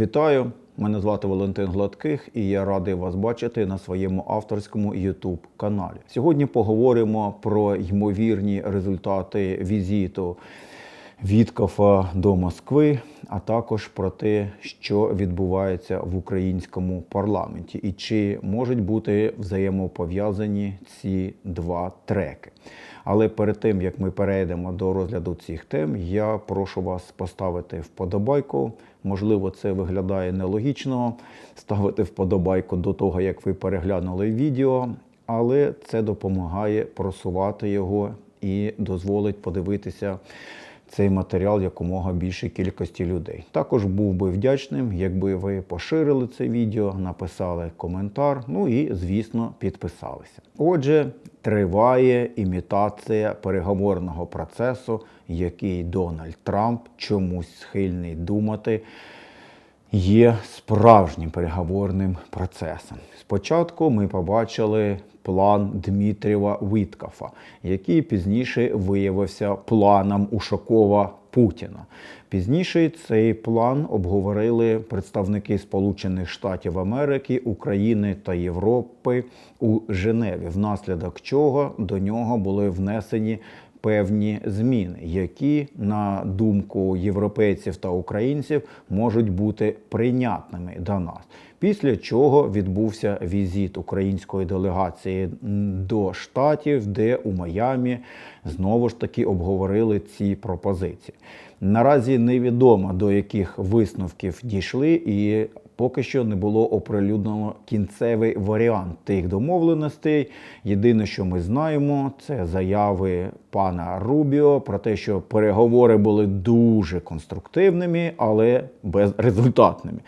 Вітаю! Мене звати Валентин Гладких і я радий вас бачити на своєму авторському YouTube каналі. Сьогодні поговоримо про ймовірні результати візиту Віткофа до Москви, а також про те, що відбувається в українському парламенті, і чи можуть бути взаємопов'язані ці два треки. Але перед тим як ми перейдемо до розгляду цих тем, я прошу вас поставити вподобайку. Можливо, це виглядає нелогічно ставити вподобайку до того, як ви переглянули відео, але це допомагає просувати його і дозволить подивитися цей матеріал якомога більшій кількості людей. Також був би вдячним, якби ви поширили це відео, написали коментар, ну і, звісно, підписалися. Отже, триває імітація переговорного процесу, який Дональд Трамп чомусь схильний думати. Є справжнім переговорним процесом. Спочатку ми побачили план Дмитрієва Виткафа, який пізніше виявився планом Ушакова Путіна. Пізніше цей план обговорили представники Сполучених Штатів Америки, України та Європи у Женеві, внаслідок чого до нього були внесені певні зміни, які, на думку європейців та українців, можуть бути прийнятними до нас. Після чого відбувся візит української делегації до штатів, де у Майамі знову ж таки обговорили ці пропозиції. Наразі невідомо до яких висновків дійшли, і поки що не було оприлюднено кінцевий варіант тих домовленостей. Єдине, що ми знаємо, це заяви пана Рубіо про те, що переговори були дуже конструктивними, але безрезультатними.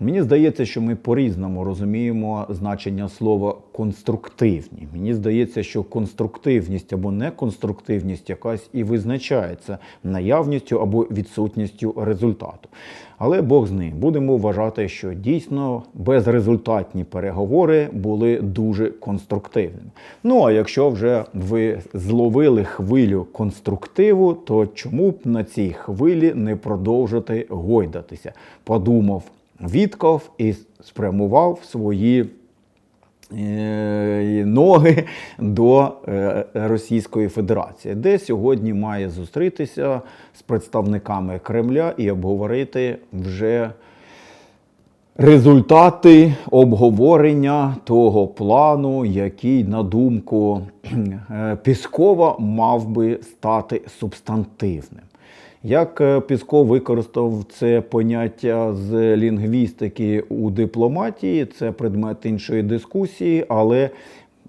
Мені здається, що ми по-різному розуміємо значення слова конструктивні. Мені здається, що конструктивність або неконструктивність якась і визначається наявністю або відсутністю результату. Але Бог з ним будемо вважати, що дійсно безрезультатні переговори були дуже конструктивними. Ну а якщо вже ви зловили хвилю конструктиву, то чому б на цій хвилі не продовжити гойдатися? Подумав Вітков і спрямував свої е, ноги до е, Російської Федерації, де сьогодні має зустрітися з представниками Кремля і обговорити вже результати обговорення того плану, який, на думку е, Піскова, мав би стати субстантивним. Як е, Пісков використав це поняття з лінгвістики у дипломатії, це предмет іншої дискусії, але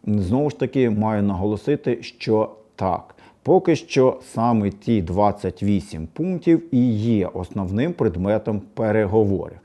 знову ж таки маю наголосити, що так. Поки що саме ті 28 пунктів і є основним предметом переговорів.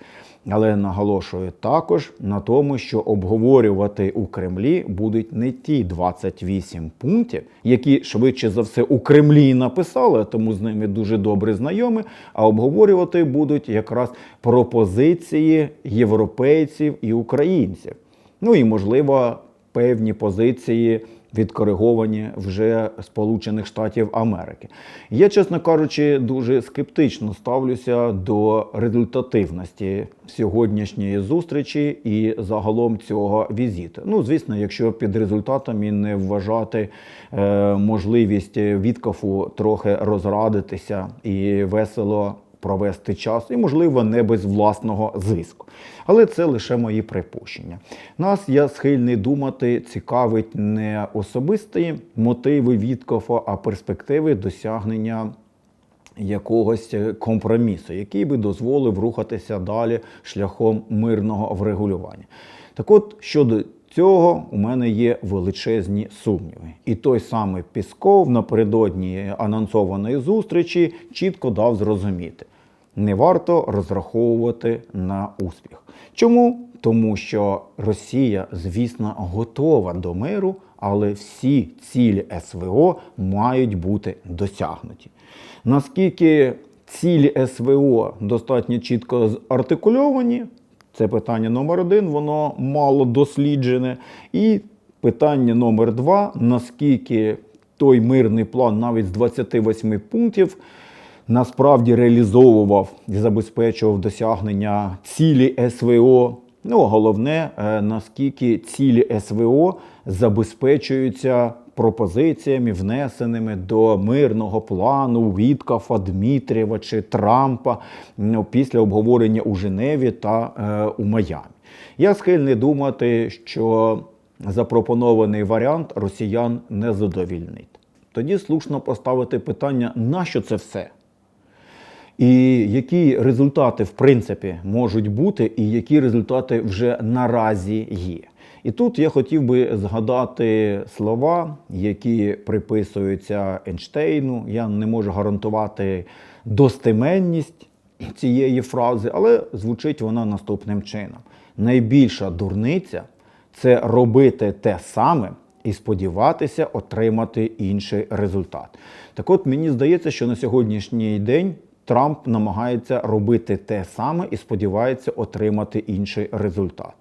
Але наголошую також на тому, що обговорювати у Кремлі будуть не ті 28 пунктів, які швидше за все у Кремлі написали, тому з ними дуже добре знайомі. А обговорювати будуть якраз пропозиції європейців і українців. Ну і можливо певні позиції відкориговані вже Сполучених Штатів Америки. Я, чесно кажучи, дуже скептично ставлюся до результативності сьогоднішньої зустрічі і загалом цього візиту. Ну, звісно, якщо під результатами не вважати е, можливість Віткафу трохи розрадитися і весело провести час, і, можливо, не без власного зиску. Але це лише мої припущення. Нас я схильний думати, цікавить не особисті мотиви Віткофа, а перспективи досягнення. Якогось компромісу, який би дозволив рухатися далі шляхом мирного врегулювання. Так от щодо цього у мене є величезні сумніви. І той самий Пісков напередодні анонсованої зустрічі чітко дав зрозуміти, не варто розраховувати на успіх. Чому? Тому що Росія, звісно, готова до миру, але всі цілі СВО мають бути досягнуті. Наскільки цілі СВО достатньо чітко артикульовані, це питання номер один, воно мало досліджене. І питання номер два: наскільки той мирний план навіть з 28 пунктів насправді реалізовував і забезпечував досягнення цілі СВО. Ну, головне, е, наскільки цілі СВО забезпечуються пропозиціями, внесеними до мирного плану Віткафа, Дмитрієва чи Трампа після обговорення у Женеві та е, у Майамі. Я схильний думати, що запропонований варіант росіян не задовільнить. Тоді слушно поставити питання, нащо це все? І які результати, в принципі, можуть бути, і які результати вже наразі є. І тут я хотів би згадати слова, які приписуються Ейнштейну. Я не можу гарантувати достеменність цієї фрази, але звучить вона наступним чином: найбільша дурниця це робити те саме і сподіватися отримати інший результат. Так от мені здається, що на сьогоднішній день Трамп намагається робити те саме і сподівається отримати інший результат.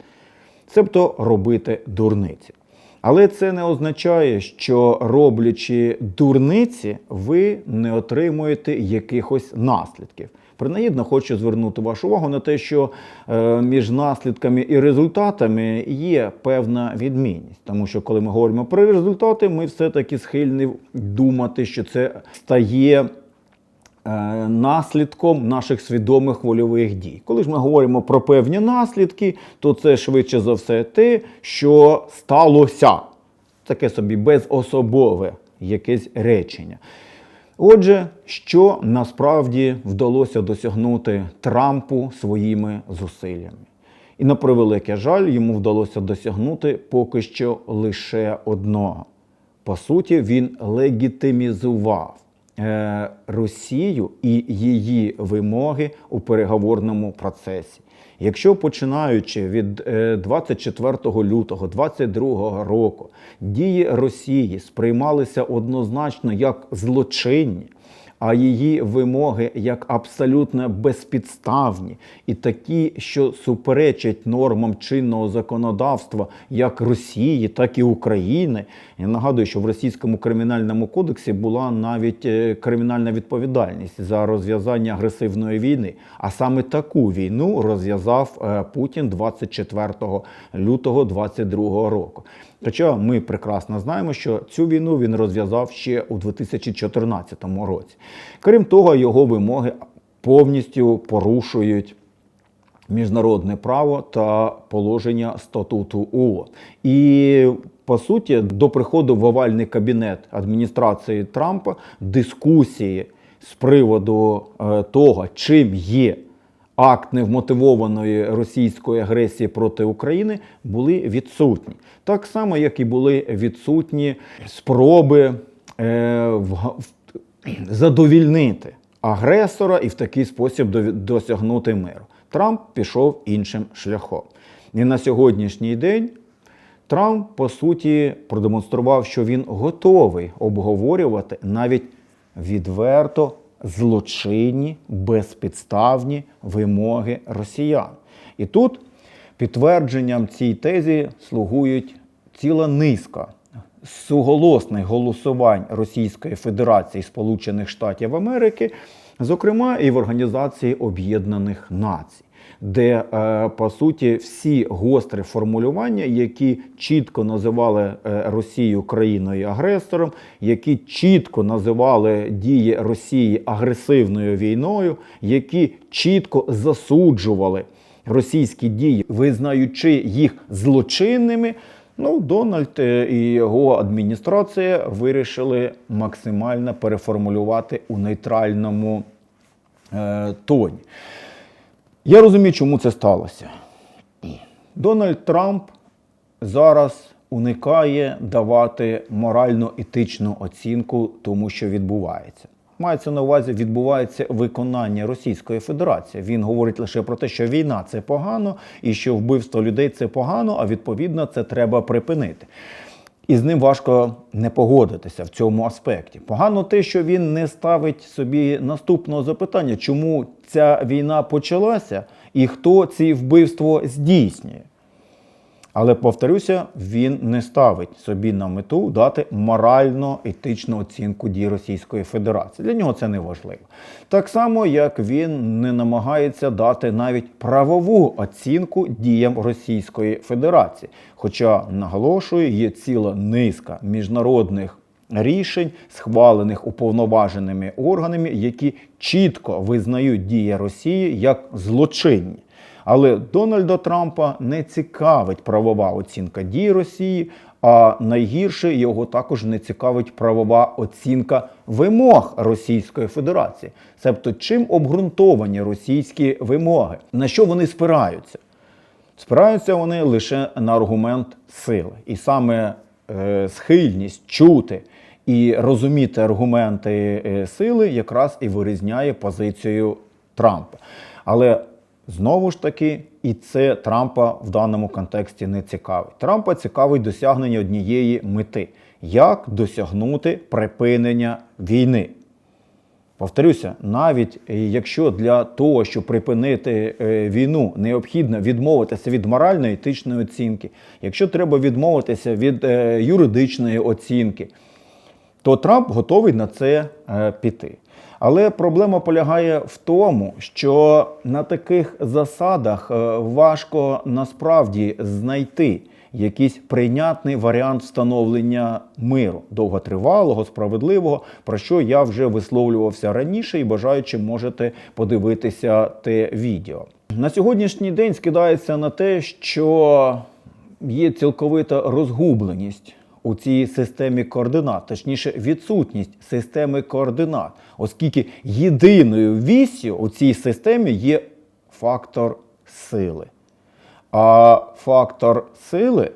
Себто робити дурниці. Але це не означає, що роблячи дурниці, ви не отримуєте якихось наслідків. Принагідно хочу звернути вашу увагу на те, що е, між наслідками і результатами є певна відмінність. Тому що коли ми говоримо про результати, ми все-таки схильні думати, що це стає наслідком наших свідомих вольових дій. Коли ж ми говоримо про певні наслідки, то це швидше за все те, що сталося. Таке собі безособове якесь речення. Отже, що насправді вдалося досягнути Трампу своїми зусиллями? І на превелике жаль, йому вдалося досягнути поки що лише одного. По суті, він легітимізував е, Росію і її вимоги у переговорному процесі. Якщо починаючи від е, 24 лютого 2022 року дії Росії сприймалися однозначно як злочинні, а її вимоги як абсолютно безпідставні і такі, що суперечать нормам чинного законодавства як Росії, так і України. Я нагадую, що в російському кримінальному кодексі була навіть е, кримінальна відповідальність за розв'язання агресивної війни. А саме таку війну розв'язав е, Путін 24 лютого 2022 року. Хоча ми прекрасно знаємо, що цю війну він розв'язав ще у 2014 році. Крім того, його вимоги повністю порушують міжнародне право та положення статуту ООН. І по суті, до приходу в овальний кабінет адміністрації Трампа дискусії з приводу е, того, чим є акт невмотивованої російської агресії проти України, були відсутні. Так само, як і були відсутні спроби е, задовільнити агресора і в такий спосіб до- досягнути миру. Трамп пішов іншим шляхом. І на сьогоднішній день Трамп, по суті, продемонстрував, що він готовий обговорювати навіть відверто злочинні, безпідставні вимоги росіян. І тут підтвердженням цій тезі слугують ціла низка суголосних голосувань Російської Федерації Сполучених Штатів Америки, зокрема і в Організації Об'єднаних Націй, де е, по суті всі гострі формулювання, які чітко називали е, Росію країною агресором, які чітко називали дії Росії агресивною війною, які чітко засуджували російські дії, визнаючи їх злочинними. Ну, Дональд е, і його адміністрація вирішили максимально переформулювати у нейтральному е, тоні. Я розумію, чому це сталося. Дональд Трамп зараз уникає давати морально-етичну оцінку тому, що відбувається. Мається на увазі, відбувається виконання Російської Федерації. Він говорить лише про те, що війна це погано, і що вбивство людей це погано, а відповідно це треба припинити. І з ним важко не погодитися в цьому аспекті. Погано те, що він не ставить собі наступного запитання, чому ця війна почалася і хто ці вбивство здійснює. Але повторюся, він не ставить собі на мету дати морально-етичну оцінку дій Російської Федерації. Для нього це не важливо. Так само, як він не намагається дати навіть правову оцінку діям Російської Федерації. Хоча наголошую, є ціла низка міжнародних рішень, схвалених уповноваженими органами, які чітко визнають дії Росії як злочинні. Але Дональда Трампа не цікавить правова оцінка дій Росії, а найгірше його також не цікавить правова оцінка вимог Російської Федерації. Себто, чим обґрунтовані російські вимоги, на що вони спираються? Спираються вони лише на аргумент сили. І саме е, схильність чути і розуміти аргументи е, сили якраз і вирізняє позицію Трампа. Але знову ж таки, і це Трампа в даному контексті не цікавить. Трампа цікавить досягнення однієї мети: як досягнути припинення війни. Повторюся, навіть е, якщо для того, щоб припинити е, війну, необхідно відмовитися від моральної етичної оцінки, якщо треба відмовитися від е, юридичної оцінки, то Трамп готовий на це піти. Але проблема полягає в тому, що на таких засадах е, важко насправді знайти якийсь прийнятний варіант встановлення миру довготривалого, справедливого, про що я вже висловлювався раніше і бажаючи можете подивитися те відео. На сьогоднішній день скидається на те, що є цілковита розгубленість у цій системі координат, точніше, відсутність системи координат, оскільки єдиною вісію у цій системі є фактор сили. А фактор сили,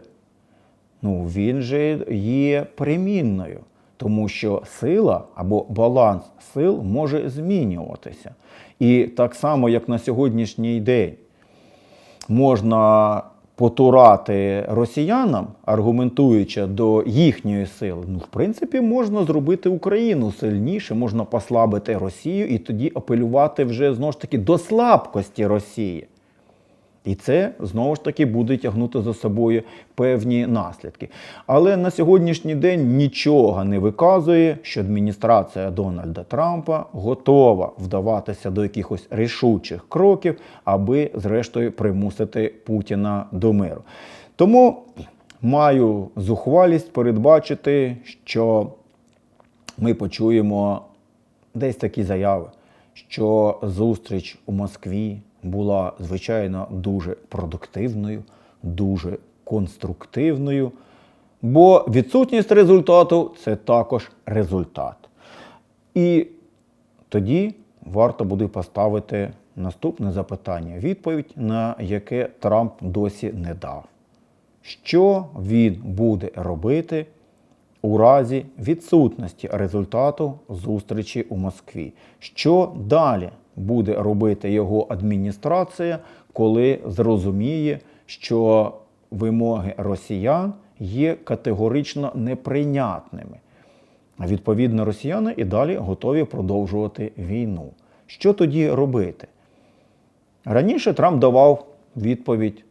ну, він же є примінною, тому що сила або баланс сил може змінюватися. І так само, як на сьогоднішній день можна потурати росіянам, аргументуючи до їхньої сили, ну, в принципі, можна зробити Україну сильніше, можна послабити Росію і тоді апелювати вже знову ж таки до слабкості Росії. І це знову ж таки буде тягнути за собою певні наслідки. Але на сьогоднішній день нічого не виказує, що адміністрація Дональда Трампа готова вдаватися до якихось рішучих кроків, аби зрештою примусити Путіна до миру. Тому маю зухвалість передбачити, що ми почуємо десь такі заяви, що зустріч у Москві була, звичайно, дуже продуктивною, дуже конструктивною, бо відсутність результату це також результат. І тоді варто буде поставити наступне запитання, відповідь на яке Трамп досі не дав. Що він буде робити у разі відсутності результату зустрічі у Москві? Що далі буде робити його адміністрація, коли зрозуміє, що вимоги росіян є категорично неприйнятними? Відповідно, росіяни і далі готові продовжувати війну. Що тоді робити? Раніше Трамп давав відповідь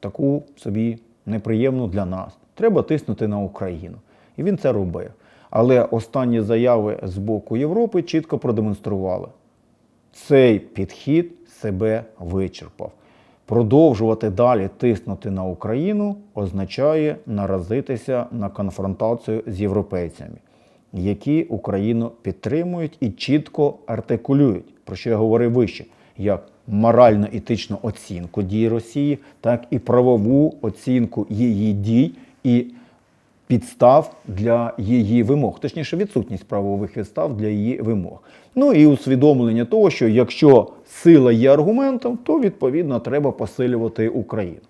таку собі неприємну для нас. Треба тиснути на Україну. І він це робив. Але останні заяви з боку Європи чітко продемонстрували. Цей підхід себе вичерпав. Продовжувати далі тиснути на Україну означає наразитися на конфронтацію з європейцями, які Україну підтримують і чітко артикулюють, про що я говорив вище, як морально-етичну оцінку дій Росії, так і правову оцінку її дій і підстав для її вимог, точніше, відсутність правових підстав для її вимог. Ну і усвідомлення того, що якщо сила є аргументом, то відповідно треба посилювати Україну.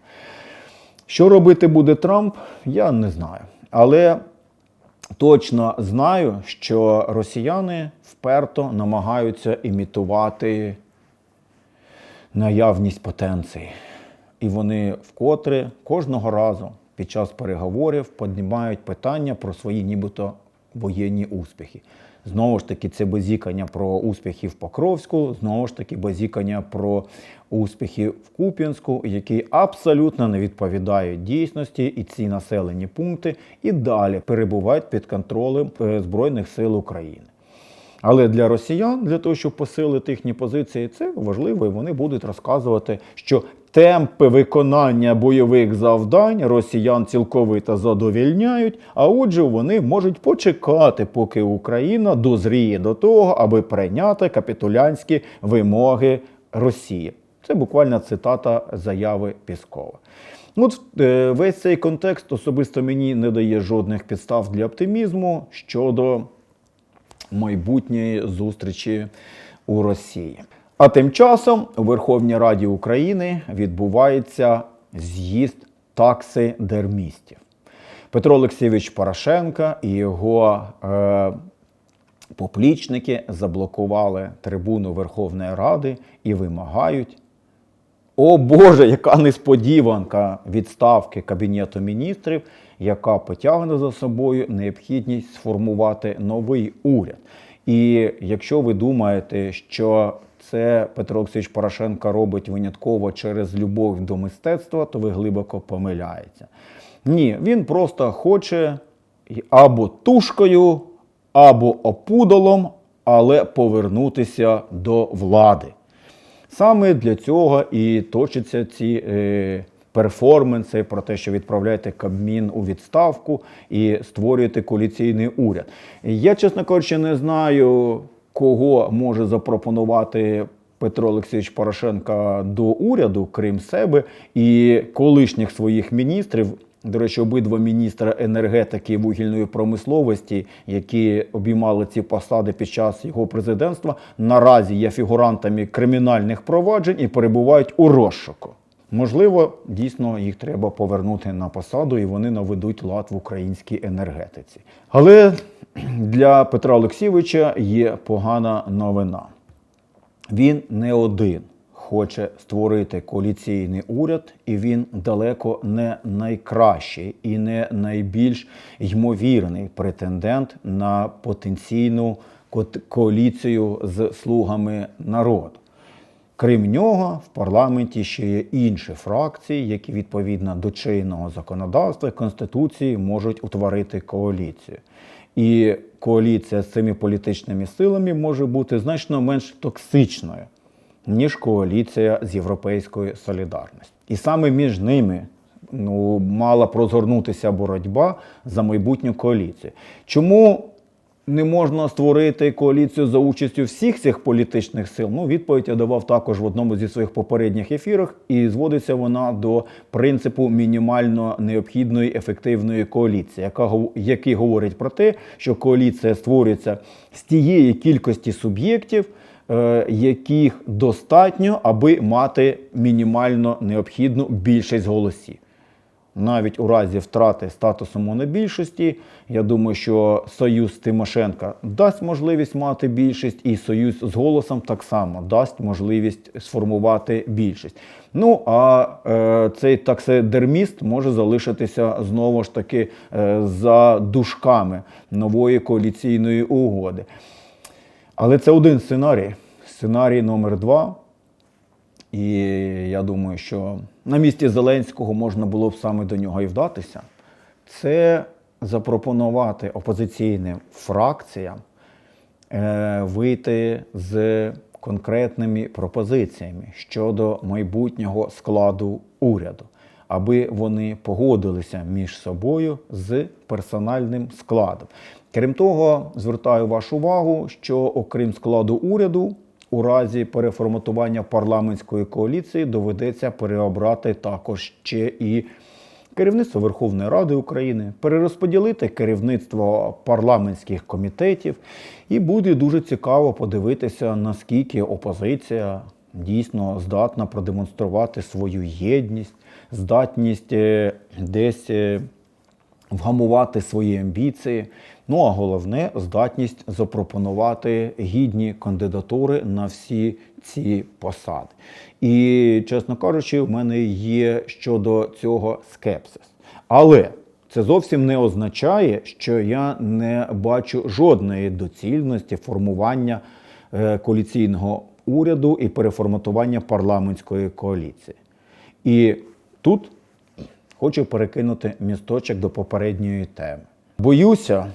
Що робити буде Трамп, я не знаю. Але точно знаю, що росіяни вперто намагаються імітувати наявність потенції. І вони вкотре кожного разу під час переговорів піднімають питання про свої нібито воєнні успіхи. Знову ж таки, це базікання про успіхи в Покровську, знову ж таки, базікання про успіхи в Куп'янську, які абсолютно не відповідають дійсності, і ці населені пункти і далі перебувають під контролем е, Збройних сил України. Але для росіян, для того, щоб посилити їхні позиції, це важливо, і вони будуть розказувати, що темпи виконання бойових завдань росіян цілковито задовільняють, а отже, вони можуть почекати, поки Україна дозріє до того, аби прийняти капітулянські вимоги Росії. Це буквально цитата заяви Піскова. От е, весь цей контекст особисто мені не дає жодних підстав для оптимізму щодо майбутньої зустрічі у Росії. А тим часом у Верховній Раді України відбувається з'їзд таксидермістів. Петро Олексійович Порошенко і його е, поплічники заблокували трибуну Верховної Ради і вимагають. О Боже, яка несподіванка відставки Кабінету міністрів, яка потягне за собою необхідність сформувати новий уряд. І якщо ви думаєте, що це Петро Олексійович Порошенко робить винятково через любов до мистецтва, то ви глибоко помиляєтеся. Ні, він просто хоче або тушкою, або опудолом, але повернутися до влади. Саме для цього і точаться ці е, перформанси про те, що відправляєте Кабмін у відставку і створюєте коаліційний уряд. Я, чесно кажучи, не знаю, кого може запропонувати. Петро Олексійович Порошенко до уряду, крім себе, і колишніх своїх міністрів. До речі, обидва міністра енергетики і вугільної промисловості, які обіймали ці посади під час його президентства, наразі є фігурантами кримінальних проваджень і перебувають у розшуку. Можливо, дійсно їх треба повернути на посаду, і вони наведуть лад в українській енергетиці. Але для Петра Олексійовича є погана новина. Він не один хоче створити коаліційний уряд, і він далеко не найкращий і не найбільш ймовірний претендент на потенційну коаліцію з слугами народу. Крім нього, в парламенті ще є інші фракції, які відповідно до чинного законодавства і конституції можуть утворити коаліцію. І коаліція з цими політичними силами може бути значно менш токсичною, ніж коаліція з Європейської солідарності. І саме між ними ну, мала прозгорнутися боротьба за майбутню коаліцію. Чому не можна створити коаліцію за участю всіх цих політичних сил? Ну, відповідь я давав також в одному зі своїх попередніх ефірах, і зводиться вона до принципу мінімально необхідної ефективної коаліції, яка який говорить про те, що коаліція створюється з тієї кількості суб'єктів. е, Яких достатньо, аби мати мінімально необхідну більшість голосів навіть у разі втрати статусу монобільшості, я думаю, що союз Тимошенка дасть можливість мати більшість, і союз з голосом так само дасть можливість сформувати більшість. Ну а е, цей таксидерміст може залишитися знову ж таки е, за дужками нової коаліційної угоди. Але це один сценарій. Сценарій номер два. І я думаю, що на місці Зеленського можна було б саме до нього і вдатися. Це запропонувати опозиційним фракціям е, вийти з конкретними пропозиціями щодо майбутнього складу уряду, аби вони погодилися між собою з персональним складом. Крім того, звертаю вашу увагу, що окрім складу уряду. У разі переформатування парламентської коаліції доведеться переобрати також ще і керівництво Верховної Ради України, перерозподілити керівництво парламентських комітетів, і буде дуже цікаво подивитися, наскільки опозиція дійсно здатна продемонструвати свою єдність, здатність е, десь. е, вгамувати свої амбіції. Ну а головне здатність запропонувати гідні кандидатури на всі ці посади. І, чесно кажучи, в мене є щодо цього скепсис. Але Це зовсім не означає, що я не бачу жодної доцільності формування е, коаліційного уряду і переформатування парламентської коаліції. І тут хочу перекинути місточок до попередньої теми. Боюся,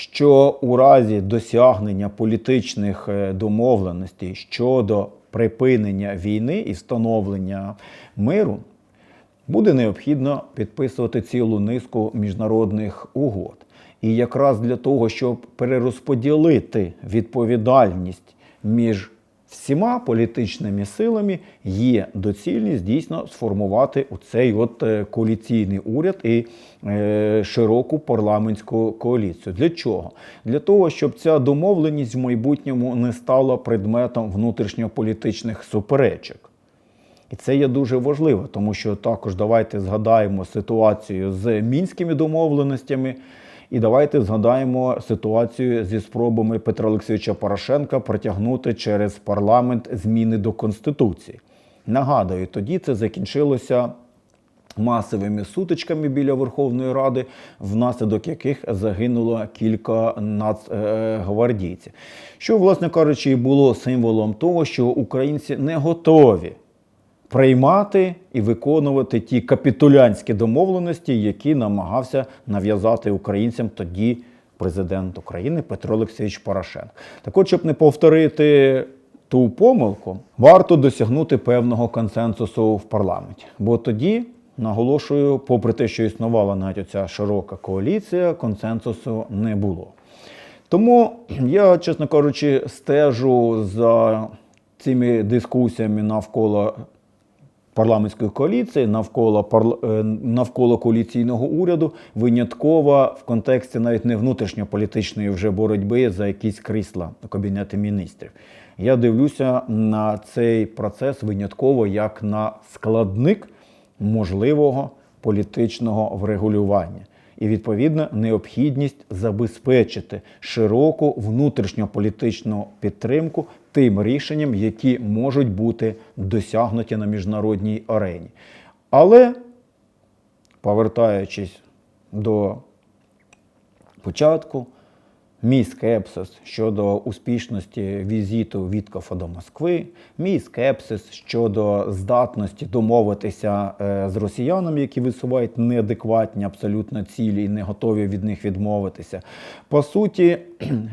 що у разі досягнення політичних е, домовленостей щодо припинення війни і встановлення миру буде необхідно підписувати цілу низку міжнародних угод. І якраз для того, щоб перерозподілити відповідальність між всіма політичними силами, є доцільність дійсно сформувати оцей от е, коаліційний уряд і е, широку парламентську коаліцію. Для чого? Для того, щоб ця домовленість в майбутньому не стала предметом внутрішньополітичних суперечок. І це є дуже важливо, тому що також давайте згадаємо ситуацію з мінськими домовленостями, і давайте згадаємо ситуацію зі спробами Петра Олексійовича Порошенка протягнути через парламент зміни до Конституції. Нагадую, тоді це закінчилося масовими сутичками біля Верховної Ради, внаслідок яких загинуло кілька нацгвардійців. Що, власне кажучи, було символом того, що українці не готові приймати і виконувати ті капітулянські домовленості, які намагався нав'язати українцям тоді президент України Петро Олексійович Порошенко. Так от, щоб не повторити ту помилку, варто досягнути певного консенсусу в парламенті. Бо тоді, наголошую, попри те, що існувала навіть оця широка коаліція, консенсусу не було. Тому я, чесно кажучи, стежу за цими дискусіями навколо парламентської коаліції, навколо парл... е, навколо коаліційного уряду, винятково в контексті навіть не внутрішньополітичної вже боротьби за якісь крісла у кабінеті міністрів. Я дивлюся на цей процес винятково як на складник можливого політичного врегулювання і відповідно необхідність забезпечити широку внутрішньополітичну підтримку тим рішенням, які можуть бути досягнуті на міжнародній арені. Але, повертаючись до початку, мій скепсис щодо успішності візиту Віткофа до Москви, мій скепсис щодо здатності домовитися е, з росіянами, які висувають неадекватні абсолютно цілі і не готові від них відмовитися, по суті,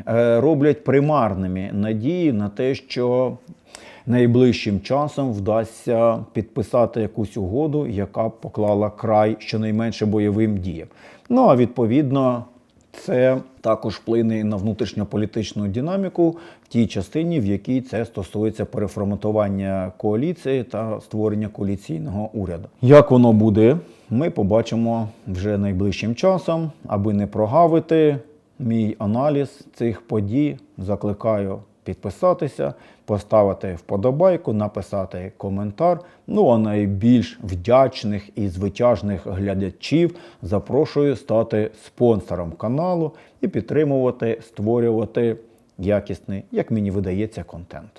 е, роблять примарними надії на те, що найближчим часом вдасться підписати якусь угоду, яка поклала край щонайменше бойовим діям. Ну а відповідно. Це також вплине на внутрішньополітичну динаміку в тій частині, в якій це стосується переформатування коаліції та створення коаліційного уряду. Як воно буде, ми побачимо вже найближчим часом, аби не прогавити мій аналіз цих подій. Закликаю підписатися, поставити вподобайку, написати коментар. Ну а найбільш вдячних і звитяжних глядачів запрошую стати спонсором каналу і підтримувати, створювати якісний, як мені видається, контент.